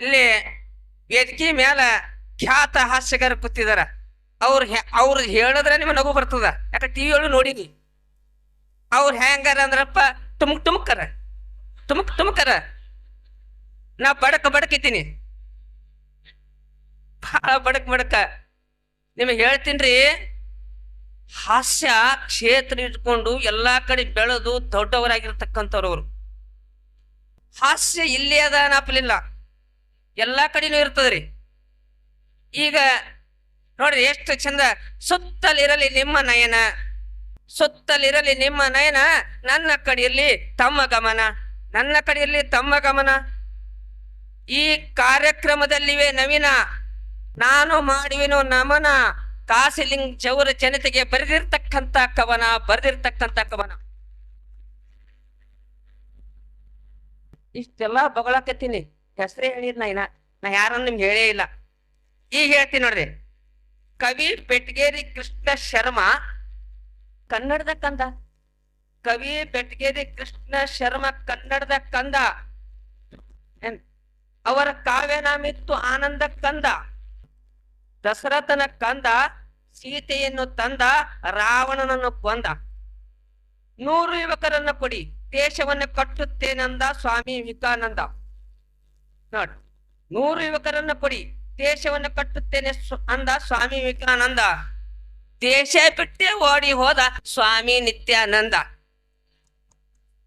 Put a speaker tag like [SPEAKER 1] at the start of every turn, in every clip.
[SPEAKER 1] ಇಲ್ಲಿ ವೇದಿಕೆ ಮ್ಯಾಲ ಖ್ಯಾತ ಹಾಸ್ಯಗಾರ ಕೂತಿದಾರ. ಅವ್ರು ಅವ್ರು ಹೇಳಿದ್ರೆ ನಿಮಗೆ ನಗು ಬರ್ತದ. ಯಾಕೆ ಟಿವಿ ಒಳಗೆ ನೋಡಿನಿ. ಅವ್ರು ಹೆಂಗಾರ ಅಂದ್ರಪ್ಪ ತುಮಕ್ ತುಮಕರ ತುಮಕ್ ತುಮಕರ ನಾ ಬಡಕ ಬಡಕಿದ್ದೀನಿ ಭಾಳ ಬಡಕ್ ಬಡಕ. ನಿಮಗೆ ಹೇಳ್ತೀನಿ ಹಾಸ್ಯ ಕ್ಷೇತ್ರ ಇಟ್ಕೊಂಡು ಎಲ್ಲಾ ಕಡೆ ಬೆಳೆದು ದೊಡ್ಡವರಾಗಿರ್ತಕ್ಕಂಥವ್ರು ಅವರು. ಹಾಸ್ಯ ಇಲ್ಲೇ ಅದ ಅನ್ನಪ್ಪಲಿಲ್ಲ ಎಲ್ಲಾ ಕಡೆನೂ ಇರ್ತದ್ರಿ. ಈಗ ನೋಡ್ರಿ ಎಷ್ಟು ಚಂದ ಸುತ್ತಲಿರಲಿ ನಿಮ್ಮ ನಯನ, ಸುತ್ತಲಿರಲಿ ನಿಮ್ಮ ನಯನ, ನನ್ನ ಕಡೆಯಲ್ಲಿ ತಮ್ಮ ಗಮನ, ನನ್ನ ಕಡೆಯಲ್ಲಿ ತಮ್ಮ ಗಮನ. ಈ ಕಾರ್ಯಕ್ರಮದಲ್ಲಿವೆ ನವೀನ, ನಾನು ಮಾಡುವೆನು ನಮನ, ಕಾಸಿಲಿಂಗ್ ಚೌರ ಜನತೆಗೆ ಬರೆದಿರ್ತಕ್ಕಂಥ ಕವನ ಬರೆದಿರ್ತಕ್ಕಂಥ ಕವನ. ಇಷ್ಟೆಲ್ಲ ಬಗಳಕತ್ತೀನಿ. ಹೆಸರೇ ಹೇಳಿದ್ ಇನ್ನ, ನಾ ಯಾರನ್ನು ನಿಮ್ಗೆ ಹೇಳೇ ಇಲ್ಲ. ಈಗ ಹೇಳ್ತೀನಿ ನೋಡ್ರಿ. ಕವಿ ಪೆಟ್ಗೇರಿ ಕೃಷ್ಣ ಶರ್ಮ, ಕನ್ನಡದ ಕಂದ. ಕವಿ ಪೆಟ್ಗೇರಿ ಕೃಷ್ಣ ಶರ್ಮ, ಕನ್ನಡದ ಕಂದ? ಅವರ ಕಾವ್ಯನಾಮಿತ್ತು ಆನಂದ ಕಂದ. ದಶರಥನ ಕಂದ, ಸೀತೆಯನ್ನು ತಂದ, ರಾವಣನನ್ನು ಕೊಂದ. ನೂರು ಯುವಕರನ್ನು ಕೊಡಿ, ದೇಶವನ್ನು ಕಟ್ಟುತ್ತೇನಂದ ಸ್ವಾಮಿ ವಿವೇಕಾನಂದ. ನೋಡ್. ನೂರು ಯುವಕರನ್ನ ಕೊಡಿ. ದೇಶವನ್ನ ಕಟ್ಟುತ್ತೇನೆ ಅಂದ ಸ್ವಾಮಿ ವಿವೇಕಾನಂದ. ದೇಶ ಬಿಟ್ಟೆ ಓಡಿ ಹೋದ ಸ್ವಾಮಿ ನಿತ್ಯಾನಂದ.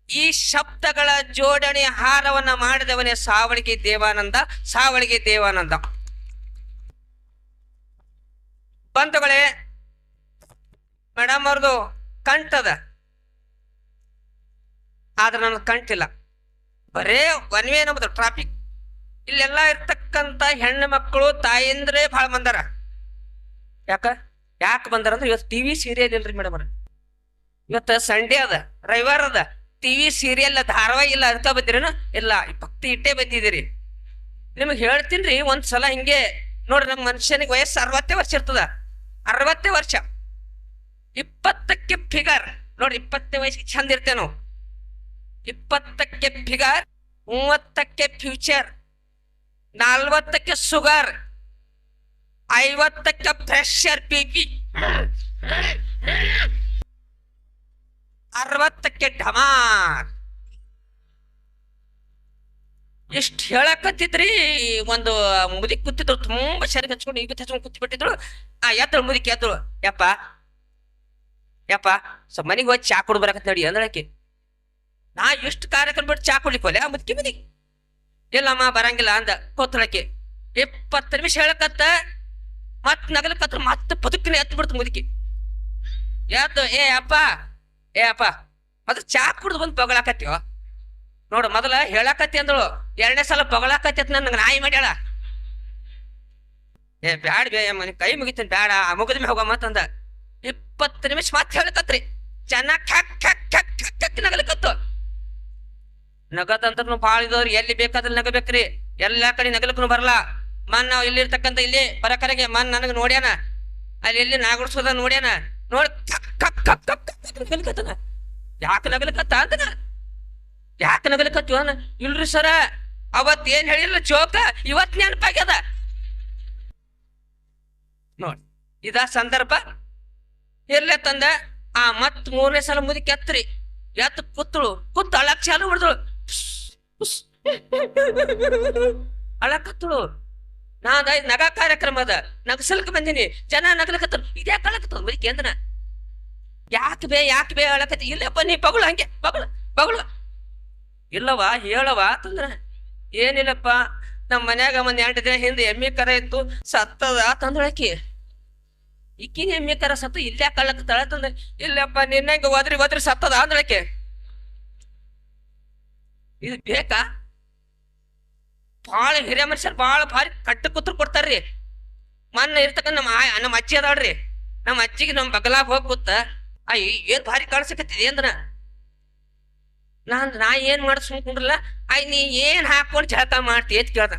[SPEAKER 1] ಈ ಶಬ್ದಗಳ ಜೋಡಣೆ ಹಾರವನ್ನ ಮಾಡಿದವನೇ ಸಾವಳಿಗೆ ದೇವಾನಂದ ಸಾವಳಿಗೆ ದೇವಾನಂದ. ಬಂಧುಗಳೇ, ಮೇಡಮ್ ಅವ್ರದ್ದು ಕಂಠದ. ಆದ್ರೆ ನನಗೆ ಕಂಟಿಲ್ಲ ಬರೇ ಒನ್ವೇ ಟ್ರಾಫಿಕ್ ಇಲ್ಲೆಲ್ಲ ಇರ್ತಕ್ಕಂಥ ಹೆಣ್ಣು ಮಕ್ಕಳು ತಾಯಿಂದ್ರೆ ಭಾಳ ಬಂದಾರ ಯಾಕ? ಯಾಕೆ ಬಂದಾರ ಅಂದ್ರೆ ಇವತ್ತು ಟಿವಿ ಸೀರಿಯಲ್ ಇಲ್ರಿ ಮೇಡಮ್ ಅವ್ರ. ಇವತ್ತು ಸಂಡೇ ಅದ, ರವಿವಾರ ಅದ. ಟಿವಿ ಸೀರಿಯಲ್ ಧಾರಾವಾಹಿ ಇಲ್ಲ ಅಂತ ಬಂದಿರೇನು? ಇಲ್ಲ ಭಕ್ತಿ ಇಟ್ಟೇ ಬಂದಿದ್ದೀರಿ. ನಿಮಗೆ ಹೇಳ್ತೀನಿ ರೀ ಒಂದು ಸಲ ಹಿಂಗೆ ನೋಡ್ರಿ ನಮ್ಮ ಮನುಷ್ಯನಿಗೆ ವಯಸ್ಸು ಅರವತ್ತೇ ವರ್ಷ ಇರ್ತದ. ಅರವತ್ತೇ ವರ್ಷ. ಇಪ್ಪತ್ತಕ್ಕೆ ಫಿಗರ್. ನೋಡ್ರಿ, ಇಪ್ಪತ್ತನೇ ವಯಸ್ಸಿಗೆ ಚಂದ ಇರ್ತೇವೆ ನಾವು. ಇಪ್ಪತ್ತಕ್ಕೆ ಫಿಗರ್, ಮೂವತ್ತಕ್ಕೆ ಫ್ಯೂಚರ್ ನಲ್ವತ್ತಕ್ಕೆ ಶುಗರ್ ಐವತ್ತಕ್ಕೆ ಪ್ರೆಷರ್ ಬಿ ಪಿ ಅರವತ್ತಕ್ಕೆ ಢಮಾರ್ ಇಷ್ಟ ಹೇಳಕತ್ತಿದ್ರಿ, ಒಂದು ಮುದಿಕ್ ಕೂತಿದ್ರು, ತುಂಬಾ ಸರಿ ಹಚ್ಕೊಂಡು ಈಗ ಹಚ್ಕೊಂಡು ಕೂತಿ ಆ ಎತ್ತಳು ಮುದಿಕ್ ಎದ್ದಳು. ಯಪ್ಪ ಯಪ್ಪ ಸೊ ಮನೆಗೆ ಹೋಗಿ ಚಾ ಕುಡ್ ಬರಕತ್ ಅಂದಳಕ್ಕೆ ನಾ ಎಷ್ಟು ಕಾರ್ಯಕ್ರಮ ಬಿಟ್ಟು ಚಾ ಕುಡ್ಲಿಕ್ಕೋಲೆ ಆ ಮುದುಕಿ ಮನೆಗೆ ಇಲ್ಲಮ್ಮ, ಬರಂಗಿಲ್ಲ ಅಂದ. ಕೂತಳಕ್ಕೆ ಇಪ್ಪತ್ತು ನಿಮಿಷ ಹೇಳಕತ್ತ ಮತ್ ನಗಲಕತ್ರ ಮತ್ತೆ ಬದುಕಿನ ಎತ್ತು ಬಿಡ್ತು ಮುದುಕಿ. ಎದ್ದು, ಏ, ಅಪ್ಪ ಏ, ಅಪ್ಪ ಅದು ಚಾ ಕುಡ್ದು ಬಂದು ಪಗಳಾಕತ್ತೀವ ನೋಡು, ಮೊದಲ ಹೇಳಾಕತ್ತಿ ಅಂದಳು. ಎರಡನೇ ಸಲ ಪಗಳಾಕತ್ತಿ ಅಂತ ನನಗೆ ನಾಯಿ ಮಾಡ್ಯಾಳ. ಏ, ಬ್ಯಾಡ ಬೇ ಕೈ ಮುಗಿತೀನಿ, ಬ್ಯಾಡ, ಆ ಮುಗಿದ ಮೇಲೆ ಹೋಗಮ್ಮ ಅಂತಂದ. ಇಪ್ಪತ್ತು ನಿಮಿಷ ಮತ್ತೆ ಹೇಳಕತ್ರಿ. ಚೆನ್ನಾಗಿ ಖ್ಯಾಕ್ ಖ್ಯಾಕ್ ನಗಲಕತ್ತು. ನಗದಂತ್ರ ಭಾಳ ಇದ್ದವ್ರಿ ಎಲ್ಲಿ ಬೇಕಾದ್ರೆ ನಗಬೇಕ್ರಿ. ಎಲ್ಲಾ ಕಡೆ ನಗಲಕ್ಕೂ ಬರಲ್ಲ. ಮನ್ ನಾವು ಇಲ್ಲಿರ್ತಕ್ಕಂಥ ಇಲ್ಲಿ ಪರಕರೆಗೆ ಮನ್ ನನಗೆ ನೋಡ್ಯಾನ. ಅಲ್ಲಿ ಎಲ್ಲಿ ನಾಗುಡ್ಸೋದ ನೋಡ್ಯಾನ. ನೋಡಿ ಯಾಕೆ ನಗಲಕತ್ತ ಅಂತನ? ಯಾಕೆ ನಗಲಕತ್ತೀವನ ಇಲ್ರಿ ಸರ. ಅವತ್ ಏನ್ ಹೇಳಿಲ್ಲ ಚೋಕ? ಇವತ್ ನೆನಪಾಗ್ಯದ. ನೋಡಿ, ಇದ ಸಂದರ್ಭ. ಇರ್ಲೆ ತಂದ, ಆ ಮತ್ ಮೂರನೇ ಸಲ ಮುದಿ ಎತ್ರಿ ಎತ್ತ ಕೂತಳು. ಕೂತ್ ಅಳಕ್ ಚಾಲು ಮಾಡಿದಳು ಅಳಕತ್ತಳು. ನಾ ನಗ ಕಾರ್ಯಕ್ರಮ ಅದ. ನಗಸಲ್ಕ ಬಂದಿನಿ. ಜನ ನಗಲಕತ್ತರು. ಇದ್ಯಾಕೆ ಅಳಕತ್ತದ ಬರೀ ಕೇಂದ್ರ ಯಾಕೆ ಬೇ ಯಾಕೆ ಬೇ ಅಳಕತ್ತಿ? ಇಲ್ಲಪ್ಪ, ನೀ ಬಗಳು ಹಂಗೆ. ಬಗಳು ಬಗಳು. ಇಲ್ಲವ ಹೇಳವ ತಂದ್ರ ಏನಿಲ್ಲಪ್ಪ. ನಮ್ಮ ಮನ್ಯಾಗ ಒಂದ್ ಎಂಟು ದಿನ ಹಿಂದೆ ಎಮ್ಮಿ ಕರ ಇತ್ತು. ಸತ್ತದ ತಂದಳಕಿ ಇಕ್ಕಿನ ಎಮ್ಮಿ ಕರ ಸತ್ತು ಇಲ್ಲೇ ತಳ ತಂದ್ರೆ ಇಲ್ಲಪ್ಪ ನಿನ್ನಂಗೆ ಒದ್ರಿ ಒದ್ರಿ ಸತ್ತದ ಅಂದಳಕೆ ಇದು ಬೇಕಾ? ಭಾಳ ಹಿರಿಯ ಮನುಷ್ಯರು ಭಾಳ ಭಾರಿ ಕಟ್ಟ ಕೂತ್ರ ಕೊಡ್ತಾರ್ರಿ. ಮೊನ್ನೆ ಇರ್ತಕ್ಕ ನಮ್ಮ ನಮ್ಮ ಅಜ್ಜಿ ಅದಾಳ್ರಿ. ನಮ್ಮ ಅಜ್ಜಿಗೆ ನಮ್ಮ ಬಗಲಾಗ ಹೋಗಿ ಕೂತ, ಅಯ್ಯ, ಏನ್ ಭಾರಿ ಕಾಣಿಸಕತ್ತಿದೆ ಅಂದ್ರ ನಾನ್ ನಾ ಏನ್ ಮಾಡಿ ಸುಮ್ಕೊಂಡ್ರಲ್ಲ ಅಯ್ ನೀ ಏನ್ ಹಾಕೊಂಡ್ ಜಾತ ಮಾಡ್ತಿ? ಅಂತ ಕೇಳ್ದ.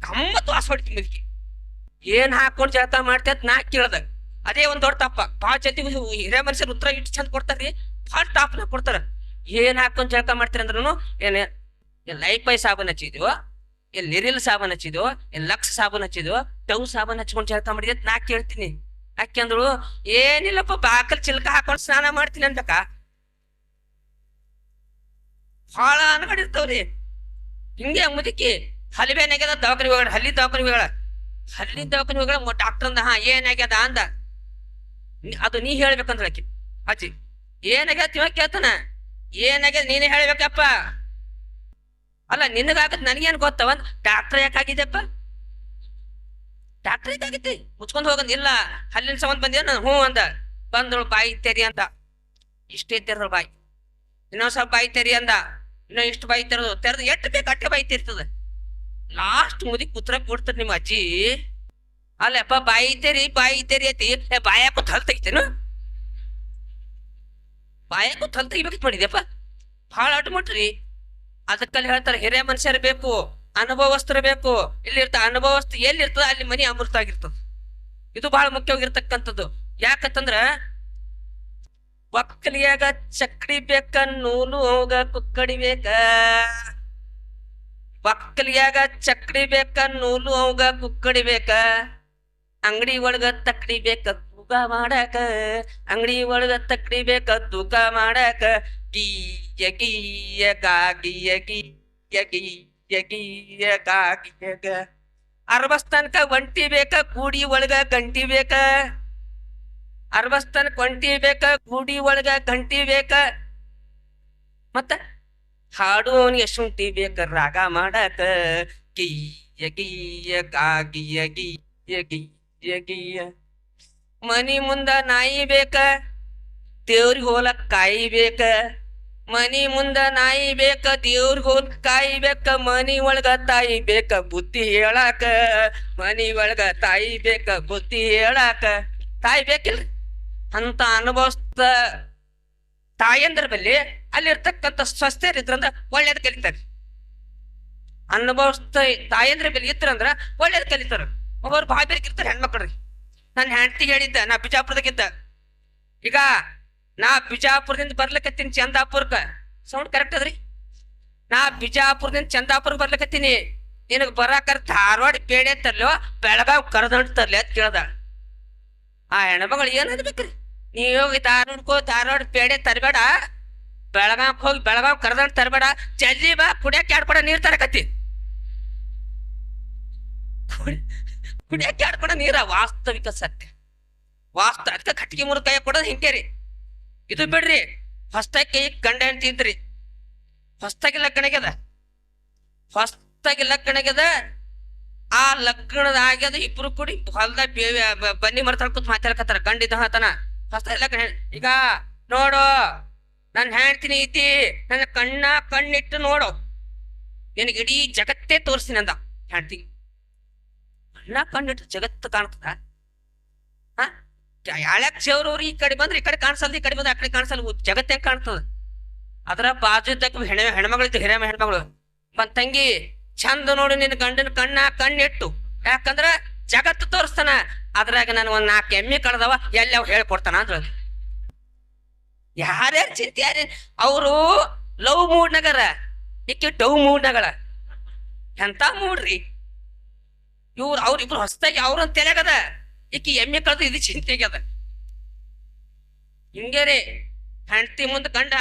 [SPEAKER 1] ಗಮ್ಮತ್ ತ್ವಾಸ ಹೊಡಿತಿ ಮುದುಕಿ ಏನ್ ಹಾಕೊಂಡ್ ಜಾತ ಮಾಡ್ತಿ ಅಂತ ನಾ ಕೇಳ್ದ. ಅದೇ ಒಂದ್ ದೊಡ್ಡ ತಪ್ಪ. ಭಾಳ ಜೊತೆ ಹಿರಿಯ ಮನುಷ್ಯರು ಉತ್ತರ ಇಟ್ಟು ಚಂದ ಕೊಡ್ತಾರ್ರಿ. ಭಾಳ ಟಾಪ್ನ ಕೊಡ್ತಾರ. ಏನ್ ಹಾಕೊಂಡ್ ಜಳಕ ಮಾಡ್ತೀರಿ ಅಂದ್ರೂ ಏನ್ ಲೈಫ್ ಬೈ ಸಾಬನ್ ಹಚ್ಚಿದ್ವು ಎಲ್ಲಿ ಲಿರಿಲ್ ಸಾಬನ್ ಹಚ್ಚಿದ್ವು ಎಲ್ಲಿ ಲಕ್ಸ್ ಸಾಬನ್ ಹಚ್ಚಿದ್ವು ಟವ್ ಸಾಬನ್ ಹಚ್ಕೊಂಡು ಹೇಳ್ತಾ ಮಾಡಿದೆ ನಾ ಕೇಳ್ತೀನಿ. ಯಾಕೆಂದ್ರು ಏನಿಲ್ಲಪ್ಪ, ಬಾಕಲ್ ಚಿಲ್ಕ ಹಾಕೊಂಡು ಸ್ನಾನ ಮಾಡ್ತೀನಿ ಅನ್ಬೇಕ ಭಾಳ ಅನ್ಕೊಂಡಿರ್ತಾವ್ರಿ ಹಿಂಗೆ ಮುದುಕಿ, ಹಲಿಬೇನಾಗ್ಯದ ದವಾಖಾನಿ ಹೋಗಳ ಹಲ್ಲಿ ದವಾಖಾನಿ ಹೋಗಳ ಹಲ್ಲಿ ದವಾಖಾನಿ ಹೋಗಳ ಡಾಕ್ಟರ್ ಅಂದ ಹಾ, ಏನಾಗ್ಯದ ಅಂದ. ಅದು ನೀ ಹೇಳ್ಬೇಕಂದ್ರೆ ಅಜ್ಜಿ, ಏನಾಗ್ಯದ ಇವ ಕೇಳ್ತಾನ. ಏನಾಗ್ಯದ ನೀನೇ ಹೇಳ್ಬೇಕಪ್ಪ. ಅಲ್ಲ ನಿನಗಾಗತ್ ನನಗೇನ್ ಗೊತ್ತವ? ಡಾಕ್ಟರ್ ಯಾಕಾಗಿದೆಪ್ಪ ಡಾಕ್ಟರ್ ಯಾಕಾಗಿದ್ದಿ? ಮುಚ್ಕೊಂಡ್ ಹೋಗೋದು ಇಲ್ಲ, ಹಲ್ಲಿನ ಸಂಬಂಧ ಬಂದ್ಯ ನಾನು ಹ್ಞೂ ಅಂದ. ಬಂದಳು, ಬಾಯಿ ತೆರಿ ಅಂತ ಇಷ್ಟೇ ತೆರದು ಬಾಯಿ. ಇನ್ನೊಂದ್ ಸ್ವಲ್ಪ ಬಾಯಿ ತೆರಿ ಅಂದ. ಇನ್ನೂ ಇಷ್ಟು ಬಾಯಿ ತೆರೆದು ತೆರೆದು ಎಷ್ಟು ಬೇಕು ಅಟ್ಟೆ ಬಾಯಿ ತೆರ್ತದ ಲಾಸ್ಟ್ ಮುದಿ ಕುತ್ರ ಕೊಡ್ತಾರೆ ನಿಮ್ಮ ಅಜ್ಜಿ. ಅಲ್ಲಪ್ಪ, ಬಾಯಿ ತೆರಿ ಬಾಯಿ ತೆರಿ ಐತಿ ಏ ಬಾಯಾಗ ಕೂತ್ ಹಲ್ ತೆಗಿತೇನು? ಬಾಯ ಕೂತ್ ಹಲ್ ತೆಗಿಬೇಕಿತ್ತು ಮಾಡಿದ್ಯಪ್ಪ? ಭಾಳ ಅಡ್ಡ ಮಾಡ್ರಿ ಅದಕ್ಕಲ್ಲಿ ಹೇಳ್ತಾರೆ, ಹಿರಿಯ ಮನುಷ್ಯರು ಬೇಕು, ಅನುಭವಸ್ಥರು ಬೇಕು. ಇಲ್ಲಿ ಇರ್ತ ಅನುಭವಸ್ಥ ಎಲ್ಲಿ ಇರ್ತದೆ ಅಲ್ಲಿ ಮನಿ ಅಮೃತ ಆಗಿರ್ತದ. ಇದು ಬಹಳ ಮುಖ್ಯವಾಗಿರ್ತಕ್ಕಂಥದ್ದು. ಯಾಕಂತಂದ್ರ, ಒಕ್ಕಲಿಯಾಗ ಚಕ್ಡಿ ಬೇಕ, ನೂಲು ಹೋಗ, ಕುಕ್ಕಡಿ ಬೇಕ. ಒಕ್ಕಲಿಯಾಗ ಚಕ್ಡಿ ಬೇಕ, ನೂಲು ಹೋಗ, ಕುಕ್ಕಡಿ ಬೇಕ. ಅಂಗಡಿ ಒಳಗ ತಕ್ಕಡಿ ಬೇಕ, ತೂಕ ಮಾಡಾಕ. ಅಂಗಡಿ ಒಳಗ ತಕ್ಕಡಿ ಬೇಕ, ತೂಕ ಮಾಡಾಕ. ಗೀಯ ಗೀಯ ಗಾಗಿಯ ಗೀಯ ಗೀಯ ಗೀಯ ಗಾಗಿಯ ಗ ಅರ್ವಸ್ತನಕ ಒಂಟಿ ಬೇಕ ಕೂಡಿ ಒಳಗ ಗಂಟಿ ಬೇಕ ಅರ್ವಸ್ತನಕ ಒಂಟಿ ಬೇಕ ಕೂಡಿ ಒಳಗ ಗಂಟಿ ಬೇಕ ಮತ್ತ ಹಾಡೋನಿಗೆ ಶುಂಠಿ ಬೇಕ ರಾಗ ಮಾಡಾಕ ಗೀಯ ಗೀಯ ಗಾಗಿಯ ಗೀಯ ಗೀಯ ಗೀಯ ಮನಿ ಮುಂದ ನಾಯಿ ಬೇಕ ದೇವ್ರಿಗೆ ಹೋಲಕ್ ಕಾಯಿ ಬೇಕ ಮನಿ ಮುಂದ ನಾಯಿ ಬೇಕ ದೇವ್ರ ಹೋದ್ ಕಾಯಿ ಬೇಕ, ಮನಿ ಒಳಗ ತಾಯಿ ಬೇಕ ಬುದ್ಧಿ ಹೇಳಾಕ. ಮನಿ ಒಳಗ ತಾಯಿ ಬೇಕ ಬುದ್ಧಿ ಹೇಳಾಕ. ತಾಯಿ ಬೇಕಿಲ್ರಿ? ಅಂತ ಅನುಭವಿಸ್ತ ತಾಯಂದ್ರ ಬಲ್ಲಿ ಅಲ್ಲಿರ್ತಕ್ಕಂಥ ಸ್ವಸ್ಥರು ಇದ್ರಂದ್ರ ಒಳ್ಳೇದ್ ಕಲಿತಾರೆ. ಅನುಭವಿಸ್ತ ತಾಯಂದ್ರ ಬಲ್ಲಿ ಇದ್ರಂದ್ರ ಒಳ್ಳೇದ್ ಕಲಿತಾರ. ಒಬ್ಬರು ಬಾಯಿ ಬೇಕಿರ್ತಾರೆ ಹೆಣ್ಮಕ್ಳ್ರಿ ನನ್ನ ಹೆಂಡತಿ ಹೇಳಿದ್ದ, ನಾ ಬಿಜಾಪುರದಾಗಿದ್ದ ಈಗ ನಾ ಬಿಜಾಪುರದಿಂದ ಬರ್ಲಿಕತ್ತೀನಿ ಚಂದಾಪುರ್ಕ ಸೌಂಡ್ ಕರೆಕ್ಟ್ ಅದ್ರಿ? ನಾ ಬಿಜಾಪುರದಿಂದ ಚಂದಾಪುರ ಬರ್ಲಿಕತ್ತೀನಿ. ನಿನಗೆ ಬರಾಕರ ಧಾರವಾಡ ಪೇಡೆ ತರ್ಲೋ, ಬೆಳಗಾವ್ ಕರದಂಡ್ ತರ್ಲಿ ಅಂತ ಕೇಳ್ದ. ಆ ಹೆಣ್ಮಗಳು ಏನ್ ನೀ ಹೋಗಿ ಧಾರವಾಡಕ್ಕೋ ಧಾರವಾಡ ಪೇಡೆ ತರಬೇಡ. ಬೆಳಗಾವ್ ಹೋಗಿ ಬೆಳಗಾವ್ ಕರದಂಡ್ ತರಬೇಡ. ಜಲ್ದಿ ಬಾ ಕುಡಿಯಕ್ಕೆ ಕೊಡ ನೀರ್ ತರಕತ್ತಿ. ಕುಡಿಯಕ್ಕೆ ಕೊಡ ನೀರ? ವಾಸ್ತವಿಕ ಸತ್ಯ. ವಾಸ್ತ ಅದಕ್ಕೆ ಕಟ್ಟಿಗೆ ಮೂರು ಕೈ ಕೊಡೋದು ಹಿಂಗೆ ರೀ. ಇದು ಬಿಡ್ರಿ ಫಸ್ಟ್ ಕೈ ಗಂಡ ಹೆಂಡತಿ ಇದ್ರಿ. ಹೊಸ್ತಾಗಿ ಲಗ್ನಗ್ಯದ ಹೊಸ್ತಾಗಿ ಲಗ್ನಗ್ಯದ ಆ ಲಗ್ನದ ಆಗ್ಯದ, ಇಬ್ರು ಕೂಡಿ ಹೊಲ್ದಾಗ ಬೇವಿ ಬನ್ನಿ ಮರ್ತಾಳ ಕೂತ್ ಮಾತಾಡ್ಕತ್ತಾರ ಗಂಡಿದ್ದ ಹತನ. ಹೊಸ್ತಾಗಿ ಲಗ್ನ ಲಕ್ಕಣ ಈಗ ನೋಡು ನನ್ನ ಹೆಣ್ತೀನಿ ಐತಿ, ನನ್ನ ಕಣ್ಣ ಕಣ್ಣಿಟ್ಟು ನೋಡು. ನಿನಗೆ ಇಡೀ ಜಗತ್ತೇ ತೋರಿಸ್ತೀನಿ ಅಂದ, ಹೆಂಡ್ತಿ. ಕಣ್ಣ ಕಣ್ಣಿಟ್ಟು ಜಗತ್ತು ಕಾಣ್ತದ? ಯಾಳ್ಯಾಕ ಸೇವ್ರವ್ರು ಈ ಕಡೆ ಬಂದ್ರೆ ಈ ಕಡೆ ಕಾಣಿಸಲ್ದು, ಈ ಕಡೆ ಬಂದ್ರೆ ಆ ಕಡೆ ಕಾಣಿಸಲ್ ಜಗತ್ತೇ ಕಾಣ್ತದ. ಅದರ ಬಾಜು ತಕ್ಕ ಹೆಣ ಹೆಣ್ಮಗಳಿದ್ದು ಹಿರಿಯ ಹೆಣ್ಮಗಳು. ಬಂದ್ ತಂಗಿ, ಚಂದ ನೋಡಿ ನಿನ್ನ ಗಂಡನ ಕಣ್ಣ, ಕಣ್ಣಿಟ್ಟು. ಯಾಕಂದ್ರ ಜಗತ್ತು ತೋರಿಸ್ತಾನ. ಅದ್ರಾಗ ನನ್ ಒಂದ್ ನಾಲ್ಕು ಎಮ್ಮಿ ಕಳ್ದವ, ಎಲ್ಲಿ ಅವ್ ಹೇಳ್ಕೊಡ್ತಾನ ಅಂದ್ರ ಯಾರ್ಯಾರು ಚಿಂತೆ ಅವರು ಲವ್ ಮೂಡ್ನಗರ ಈಕೆ ಡವ್ ಮೂಡ್ನಗಳ ಎಂತ ಮೂಡ್ರಿ? ಇವ್ರು, ಅವ್ರಿಬ್ರು ಹೊಸದಾಗಿ ಅವ್ರನ್ನ ತೆಲೆಗದ ಈಕಿ ಎಮ್ಮೆ ಕಳೆದು ಇದು ಚಿಂತೆ ಆಗ್ಯದ ಹಿಂಗೆ ರೀ ಹೆಂಡತಿ ಮುಂದೆ ಗಂಡ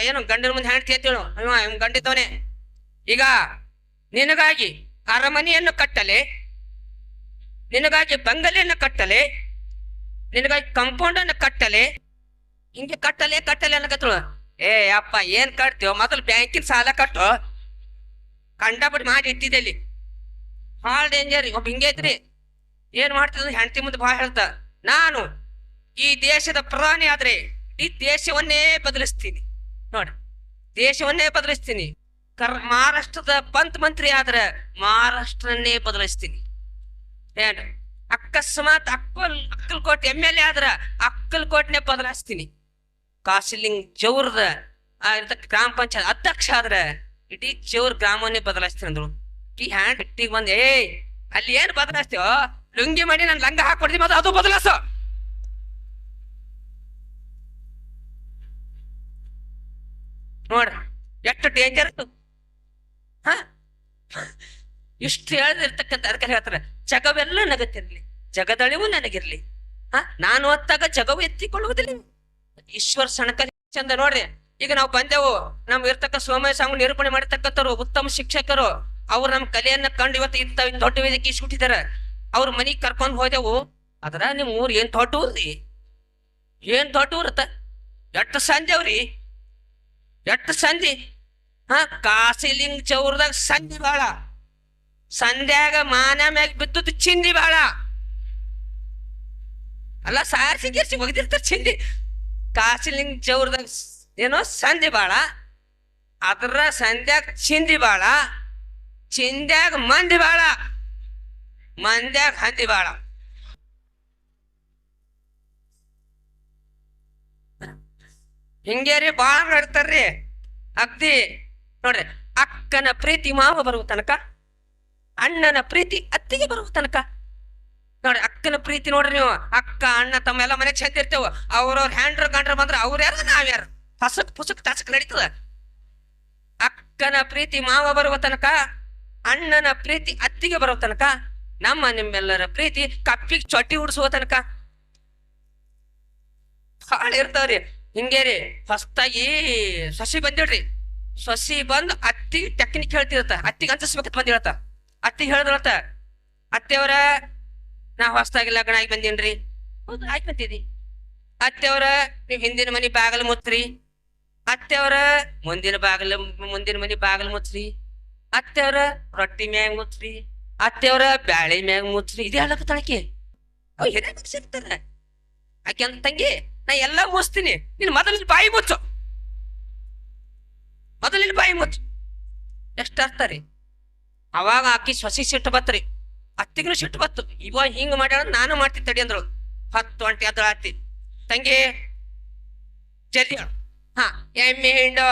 [SPEAKER 1] ಏನು ಗಂಡನ ಮುಂದೆ ಹೆಂಡತಿ ಅಂತೇಳು ಅಯ್ಯೋ ಗಂಡಿದ್ದವನೇ. ಈಗ ನಿನಗಾಗಿ ಅರಮನೆಯನ್ನು ಕಟ್ಟಲೆ, ನಿನಗಾಗಿ ಬಂಗಲೆಯನ್ನು ಕಟ್ಟಲೆ, ನಿನಗಾಗಿ ಕಾಂಪೌಂಡ್ ಅನ್ನು ಕಟ್ಟಲೆ. ಹಿಂಗೆ ಕಟ್ಟಲೆ ಕಟ್ಟಲೆ ಅನ್ನಕತ್ತಳು. ಏ, ಅಪ್ಪ, ಏನ್ ಕಟ್ತೀವೋ ಮೊದಲು ಬ್ಯಾಂಕಿನ ಸಾಲ ಕಟ್ಟು. ಕಂಡಬಿಟ್ಟು ಮಾಡಿ ಇಟ್ಟಿದ್ದೆ ಇಲ್ಲಿ. ಭಾಳ ಡೇಂಜರ್ ಒಬ್ಬ ಹಿಂಗೆ ಐತ್ರಿ. ಏನ್ ಮಾಡ್ತಿದ್ರು ಹೆಂಡತಿ ಮುಂದೆ ಭಾಳ ಹೇಳ್ತ, ನಾನು ಈ ದೇಶದ ಪ್ರಧಾನಿ ಆದ್ರೆ ಈ ದೇಶವನ್ನೇ ಬದಲಿಸ್ತೀನಿ. ನೋಡಿ, ದೇಶವನ್ನೇ ಬದಲಿಸ್ತೀನಿ. ಕರ್, ಮಹಾರಾಷ್ಟ್ರದ ಪಂತ್ ಮಂತ್ರಿ ಆದ್ರೆ ಮಹಾರಾಷ್ಟ್ರನ್ನೇ ಬದಲಿಸ್ತೀನಿ. ಏನ್, ಅಕಸ್ಮಾತ್ Akkal, Akkalkot M L A ಆದ್ರ ಅಕ್ಕಲ್ಕೋಟ್ನೆ ಬದಲಾಯಿಸ್ತೀನಿ ಕಾಸಿಲಿಂಗ್ ಜೌರ್ದ ಗ್ರಾಮ ಪಂಚಾಯತ್ ಅಧ್ಯಕ್ಷ ಆದ್ರ ಇಡೀ ಜೋರ್ ಗ್ರಾಮವನ್ನೇ ಬದಲಾಯಿಸ್ತೀನಿ ಅಂದ್ರು ಈ ಹ್ಯಾಂಡ್ ಇಟ್ಟಿಗೆ ಬಂದ್ ಏ ಅಲ್ಲಿ ಏನ್ ಬದಲಾಯಿಸ್ತೀವೋ ಲುಂಗಿ ಮಾಡಿ ನಾನು ಲಂಗ ಹಾಕೊಡ್ತೀನಿ ಮತ್ತೆ ಅದು ಬದಲಾಸ ನೋಡ್ರಿ, ಎಷ್ಟು ಡೇಂಜರ್ ಇಷ್ಟು ಹೇಳದಿರ್ತಕ್ಕಂಥ ಅದಕ್ಕೆ ಹೇಳ್ತಾರೆ, ಜಗವೆಲ್ಲ ನಗತ್ತಿರ್ಲಿ ಜಗದಳಿವು ನನಗಿರ್ಲಿ. ಹ? ನಾನು ಹೊತ್ತಾಗ ಜಗವು ಎತ್ತಿಕೊಳ್ಳುವುದಿಲ್ಲ. ಈಶ್ವರ ಸಣಕಲಿ ಚಂದ ನೋಡ್ರಿ, ಈಗ ನಾವು ಬಂದೆವು, ನಮ್ಗೆ ಇರ್ತಕ್ಕ ಸೋಮಯ ಸಾಂಗ್ ನಿರೂಪಣೆ ಮಾಡಿರ್ತಕ್ಕಂಥವ್ರು, ಉತ್ತಮ ಶಿಕ್ಷಕರು, ಅವ್ರು ನಮ್ಮ ಕಲೆಯನ್ನ ಕಂಡು ಇವತ್ತು ಇಂತ ದೊಡ್ಡ ವೇದಿಕೆ ಇಸ್ಬಿಟ್ಟಿದಾರ ಅವ್ರ ಮನಿಗ್ ಕರ್ಕೊಂಡ್ ಹೋದೆವು. ಅದ್ರ ನಿಮ್ ಊರ್ ಏನ್ ದೊಡ್ಡ ಊರ್ರಿ ಏನ್ ದೊಡ್ಡ ಊರತ್ತ ಎಟ್ಟು ಸಂಜೆವ್ರಿ ಎಟ್ಟು ಸಂಧಿ ಹಾ, ಕಾಸಿಲಿಂಗ್ ಚೌರದಾಗ ಸಂಜೆ ಬಾಳ. ಸಂಧ್ಯಾಗ ಮಾನ ಮ್ಯಾಗ ಬಿದ್ದದ್ದು ಚಿಂದಿ ಬಾಳ. ಅಲ್ಲ, ಸಾರಿಸಿ ಗಿರ್ಸಿ ಒಗದಿರ್ತಾರ ಚಿಂದಿ ಕಾಸಿಲಿಂಗ್ ಚೌರದಾಗ ಏನೋ ಸಂಧಿ ಬಾಳ. ಅದ್ರ ಸಂಧ್ಯಾಗ ಚಿಂದಿ ಬಾಳ. ಚಿಂದ್ಯಾಗ ಮಂದಿ ಬಾಳ. ಮಂದ್ಯಾಗ ಹಂದಿ ಬಾಳ. ಹಿಂಗೇರಿ ಬಾಳ ಮಾಡ್ತಾರ್ರಿ. ಅಗ್ದಿ ನೋಡ್ರಿ, ಅಕ್ಕನ ಪ್ರೀತಿ ಮಾವ ಬರುವ ತನಕ, ಅಣ್ಣನ ಪ್ರೀತಿ ಅತ್ತಿಗೆ ಬರುವ ತನಕ. ನೋಡ್ರಿ, ಅಕ್ಕನ ಪ್ರೀತಿ ನೋಡ್ರಿ ನೀವು, ಅಕ್ಕ, ಅಣ್ಣ, ತಮ್ಮ ಎಲ್ಲ ಮನೆ ಚಂದ ಇರ್ತೇವ. ಅವ್ರವ್ರ ಹ್ಯಾಂಡ್ರ ಗಂಡ್ರ ಬಂದ್ರೆ ಅವ್ರ ಯಾರು ನಾವ್ಯಾರು ಹಸಕ್ ಪುಸಕ್, ತಸಕ್ ನಡೀತದ. ಅಕ್ಕನ ಪ್ರೀತಿ ಮಾವ ಬರುವ ತನಕ, ಅಣ್ಣನ ಪ್ರೀತಿ ಅತ್ತಿಗೆ ಬರುವ ತನಕ ನಮ್ಮ ನಿಮ್ಮೆಲ್ಲರ ಪ್ರೀತಿ ಕಪ್ಪಿಗೆ ಚೊಟ್ಟಿ ಉಡ್ಸುವ ತನಕ. ಭಾಳ ಇರ್ತಾವ್ರಿ. ಹಿಂಗೆ ರೀ ಹೊಸ್ತಾಗಿ ಸಸಿ ಬಂದಿಡ್ರಿ ಸಸಿ ಬಂದು ಅತ್ತಿ ಟೆಕ್ನಿಕ್ ಹೇಳ್ತಿರತ್ತ. ಅತ್ತಿಗೆ ಅಂತಿಸ್ಬೇಕಂತ ಬಂದ್ ಹೇಳ್ತ ಅತ್ತಿ ಹೇಳ್ದಳತ್ತ ಅತ್ತೆಯವ್ರ, ನಾ ಹೊಸ್ತಾಗಿ ಲಗ್ನ ಆಗಿ ಬಂದೀನ್ರಿ. ಹೌದು, ಆಯ್ತು ಬಂದಿದಿ ಅತ್ತೆಯವ್ರ, ನೀವ್ ಹಿಂದಿನ ಮನಿ ಬಾಗಲ್ ಮುತ್ರಿ ಅತ್ತೆಯವ್ರ, ಮುಂದಿನ ಬಾಗಲ, ಮುಂದಿನ ಮನಿ ಬಾಗಲ್ ಮುಚ್ಚ್ರಿ. ಅತ್ತೆಯವ್ರ, ರೊಟ್ಟಿ ಮ್ಯಾಗ ಮುಚ್ಚ್ರಿ. ಅತ್ತೆಯವರ ಬ್ಯಾಳಿ ಮ್ಯಾಗ ಮುಚ್ಚ್ರಿ ಇದೇ ಹೇಳಕತ್ತಾಳಕಿ ಅವ್ ಏನೇ ಸಿಗ್ತಾರ ಆಕೆ ಅಂತ ತಂಗಿ, ನಾ ಎಲ್ಲ ಮುಚ್ತೀನಿ, ನೀನ್ ಮೊದಲಿನ ಬಾಯಿ ಮುಚ್ಚು. ಮೊದಲಿನ ಬಾಯಿ ಮುಚ್ಚು. ಎಷ್ಟ ಅರ್ಥರಿ ಅವಾಗ ಆಕಿ ಸೊಸಿ ಸಿಟ್ಟು ಬತ್ತರಿ. ಅತ್ತಿಗೂ ಸಿಟ್ಟು ಬತ್ತು. ಇವ ಹಿಂಗ ಮಾಡ್ಯಾಳ ನಾನು ಮಾಡ್ತೀನಿ ತಡಿ ಅಂದ್ರು. ಹತ್ತು ಗಂಟೆ ಅದ್ರ ಆತಿ. ತಂಗಿ, ಜಲ್ದಿ. ಹಾ, ಎಮ್ಮೆ ಹೆಂಡು.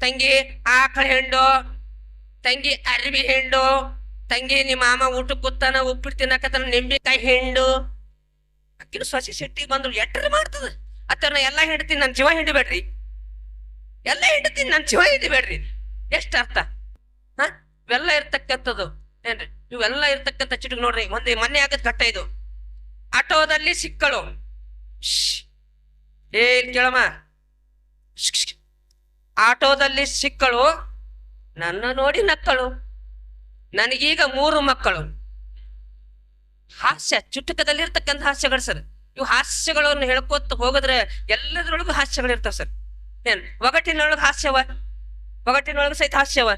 [SPEAKER 1] ತಂಗಿ, ಆಕಳ ಹೆಂಡು. ತಂಗಿ, ಅರಿವಿ ಹಿಂಡು. ತಂಗಿ ನಿಮ್ಮ ಮಾಮ ಊಟಕ್ಕೆ ಕೂತಾನ, ಉಪ್ಪಿಟ್ಟು ತಿನ್ನಕತ್ತಾನ, ನಿಂಬೆಕಾಯಿ ಹಿಂಡು. ಅಕ್ಕಿನ ಸೊಸಿ ಸಿಟ್ಟಿಗೆ ಬಂದ್ರು, ಎಟ್ರ ಮಾಡ್ತದ? ಅತ್ತ ನಾ ಎಲ್ಲ ಹಿಡ್ತೀನಿ ನನ್ನ ಜೀವ ಹಿಂಡಬೇಡ್ರಿ. ಎಲ್ಲ ಹಿಡ್ತೀನಿ ನನ್ನ ಜೀವ ಹಿಡಿಬೇಡ್ರಿ. ಎಷ್ಟು ಅರ್ಥ? ಹಾ? ಇವೆಲ್ಲ ಇರ್ತಕ್ಕಂಥದ್ದು. ಏನ್ರಿ? ಇವೆಲ್ಲ ಇರ್ತಕ್ಕಂಥ ಚಿಟುಕ್ ನೋಡ್ರಿ, ಒಂದೇ ಮೊನ್ನೆ ಆಗದ್ ಘಟ್ಟ ಇದು. ಆಟೋದಲ್ಲಿ ಸಿಕ್ಕಳು. ಏ, ಕೇಳಮ್ಮ. ಆಟೋದಲ್ಲಿ ಸಿಕ್ಕಳು, ನನ್ನ ನೋಡಿ ನಕ್ಕಳು. ನನಗೀಗ ಮೂರು ಮಕ್ಕಳು. ಹಾಸ್ಯ ಚುಟುಕದಲ್ಲಿ ಇರ್ತಕ್ಕಂಥ ಹಾಸ್ಯಗಳು ಸರ್. ಇವು ಹಾಸ್ಯಗಳನ್ನು ಹೇಳ್ಕೊತ ಹೋಗಿದ್ರೆ ಎಲ್ಲದ್ರೊಳಗೂ ಹಾಸ್ಯಗಳು ಇರ್ತಾವ ಸರ್. ಏನ್, ಒಗಟಿನೊಳಗೆ ಹಾಸ್ಯವ? ಒಗಟಿನೊಳಗೆ ಸಹಿತ ಹಾಸ್ಯವ?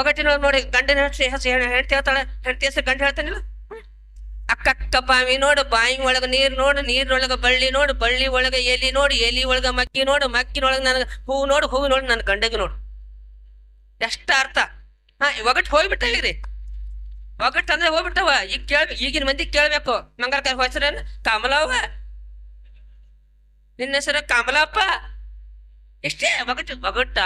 [SPEAKER 1] ಒಗಟಿನೊಳಗೆ ನೋಡಿ ಗಂಡನ ಹೆಂಡತಿ ಹೇಳ್ತಾಳೆ, ಹೆಂಡತಿ ಹೆಸರು ಗಂಡ ಹೇಳ್ತಾನಿಲ್ಲ? ಅಕ್ಕಕ್ಕ ಬಾವಿ ನೋಡು ಬಾಯಿ ಒಳಗ ನೀರ್ ನೋಡು, ನೀರಿನೊಳಗ ಬಳ್ಳಿ ನೋಡು, ಬಳ್ಳಿ ಒಳಗ ಎಲಿ ನೋಡು, ಎಲಿ ಒಳಗ ಮಕ್ಕಿ ನೋಡು ಮಕ್ಕಿನೊಳಗ ನನಗೆ ಹೂವು ನೋಡು, ಹೂವಿನೊಳಗ ನನ್ನ ಗಂಡಗೆ ನೋಡು. ಎಷ್ಟ ಅರ್ಥ? ಹಾ, ಒಗಟ್ ಹೋಗ್ಬಿಟ್ಟಾಗ್ರಿ ಒಗಟ್ ಅಂದ್ರೆ ಹೋಗ್ಬಿಟ್ಟವ ಈಗ ಕೇಳ, ಈಗಿನ ಮಂದಿ ಕೇಳ್ಬೇಕು. ಮಂಗಳಕಾಯಿ ಹೆಸರೇನು ಕಮಲವ. ನಿನ್ನ ಹೆಸರು ಕಮಲಪ್ಪ. ಇಷ್ಟೇ ಒಗಟ್ಟು ಒಗಟ್ಟ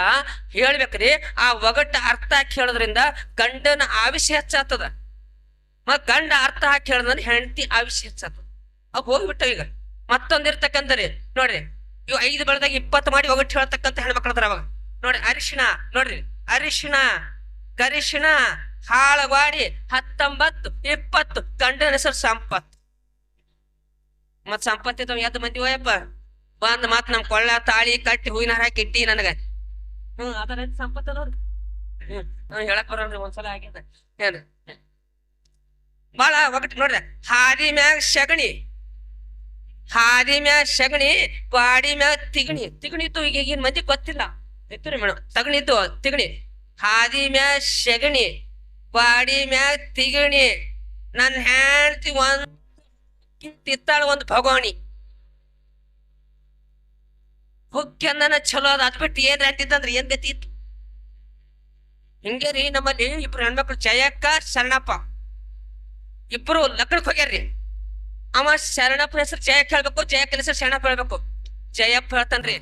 [SPEAKER 1] ಹೇಳ್ಬೇಕ್ರಿ. ಆ ಒಗಟ್ಟ ಅರ್ಥ ಹಾಕಿ ಹೇಳೋದ್ರಿಂದ ಗಂಡನ ಆವಿಷ್ಯ ಹೆಚ್ಚಾಗ್ತದ. ಮತ್ ಗಂಡ ಅರ್ಥ ಹಾಕಿ ಹೇಳಿದ್ರೆ ಹೆಂಡತಿ ಆವಿಷ್ಯ ಹೆಚ್ಚಾತದ ಅವ್ ಹೋಗ್ಬಿಟ್ಟವ ಈಗ. ಮತ್ತೊಂದಿರ್ತಕ್ಕಂಥರಿ ನೋಡ್ರಿ ಈ ಐದು ಬೆಳೆದಾಗ ಇಪ್ಪತ್ತು ಮಾಡಿ ಒಗಟ್ಟು ಹೇಳ್ತಕ್ಕಂಥ ಹೆಣ್ಮಕ್ಳದ್ರ ಅವಾಗ. ನೋಡ್ರಿ, ಅರಿಶಿಣ ನೋಡ್ರಿ, ಅರಿಶಿಣ, ಗರಿಶಿಣ. ಹಾಳವಾಡಿ ಹತ್ತೊಂಬತ್ತು, ಇಪ್ಪತ್ತು, ಗಂಡನ ಹೆಸರು ಸಂಪತ್. ಮತ್ ಸಂಪತ್ ಇದ್ದಾವ ಎದ್ ಮಂದಿ ಹೋಯಪ್ಪ ಬಂದ್ ಮತ್ ನಮ್ ಕೊಳ್ಳ, ತಾಳಿ ಕಟ್ಟಿ ಹೂವಿನ ಹಾಕಿ ಇಟ್ಟಿ ನನಗ. ಹ್ಮ್ ಅದರ ಸಂಪತ್ತ ನೋಡ್ರಿ ಹ್ಮ್ ಹೇಳಕ್ ಬರೋನ್ರಿ ಒಂದ್ಸಲ ಆಗ್ಯದ ಏನ್? ಬಾಳ ಒಗಟ್ ನೋಡ್ರಿ ಹಾದಿ ಮ್ಯಾಗ ಸಗಣಿ ಹಾದಿ ಮ್ಯಾಗ ಸಗಣಿ ಗಾಡಿ ಮ್ಯಾಗ ತಿಗಣಿ. ತಿಗಣಿ ಇತ್ತು, ಈಗ ಈಗಿನ ಮಂದಿ ಗೊತ್ತಿಲ್ಲ. ಇತ್ತು ರೀ ಮೇಡಮ್ ತಗಣಿ ಇತ್ತು, ತಿಗಣಿ. ಹಾದಿ ಮ್ಯಾಗ ಸಗಣಿ ಗಾಡಿ ಮ್ಯಾಗ ತಿಗಣಿ. ನನ್ನ ಹೆಂಡ್ತಿ ಒಂದ್ ತಿತ್ತಾಳ ಒಂದ್ ಭಗವಾಣಿ ಹುಗ್ಗಂದನ ಚಲೋ ಅದ, ಅದ್ ಬಿಟ್ಟು ಏನ್ ಅಂತಿತ್ತಂದ್ರ ಏನ್ ಗತಿ ಇತ್ತು ಹಿಂಗೆ ರೀ ನಮ್ಮಲ್ಲಿ ಇಬ್ರು ಹೆಣ್ಮಕ್ಳು ಜಯಕ್ಕ, ಶರಣಪ್ಪ. ಇಬ್ರು ಲಗ್ನಕ್ಕೆ ಹೋಗ್ಯಾರ್ರಿ. ಅವ ಶರಣಪ್ಪ ಹೆಸರು ಜಯಕ್ಕ ಹೇಳ್ಬೇಕು, ಜಯಕ್ಕನ ಹೆಸರು ಶರಣಪ್ಪ ಹೇಳ್ಬೇಕು. ಜಯಪ್ಪ ಹೇಳ್ತಾನ್ರಿ.